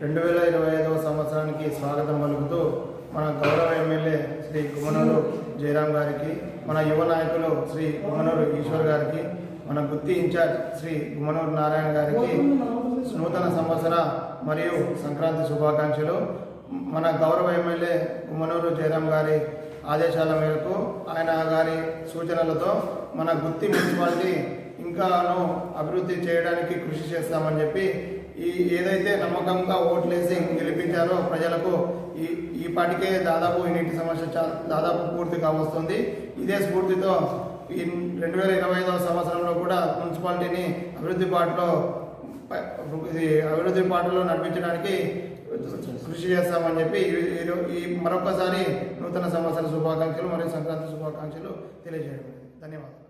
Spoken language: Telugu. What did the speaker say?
రెండు వేల ఇరవై ఐదవ సంవత్సరానికి స్వాగతం పలుకుతూ మన గౌరవ ఎమ్మెల్యే శ్రీ కుమనూరు జయరాం గారికి మన యువ నాయకులు శ్రీ కుమనూరు ఈశ్వర్ గారికి మన గుత్తి ఇన్ఛార్జ్ శ్రీ గుమనూరు నారాయణ గారికి నూతన సంవత్సర మరియు సంక్రాంతి శుభాకాంక్షలు. మన గౌరవ ఎమ్మెల్యే గుమ్మనూరు జయరాం గారి ఆదేశాల మేరకు ఆయన గారి సూచనలతో మన గుత్తి మున్సిపాలిటీ ఇంకాను అభివృద్ధి చేయడానికి కృషి చేస్తామని చెప్పి ఈ ఏదైతే నమ్మకంగా ఓట్లేసి గెలిపించారో ప్రజలకు ఈ ఈ పాటికే దాదాపు ఈ నీటి సమస్య దాదాపు పూర్తి కావస్తుంది. ఇదే స్ఫూర్తితో ఈ రెండు వేల ఇరవై ఐదవ సంవత్సరంలో కూడా మున్సిపాలిటీని అభివృద్ధి పాటలో ఇది అభివృద్ధి పాటలో నడిపించడానికి కృషి చేస్తామని చెప్పి ఈ- ఈ- ఈ మరొకసారి నూతన సంవత్సర శుభాకాంక్షలు మరియు సంక్రాంతి శుభాకాంక్షలు తెలియజేయడం ధన్యవాదాలు.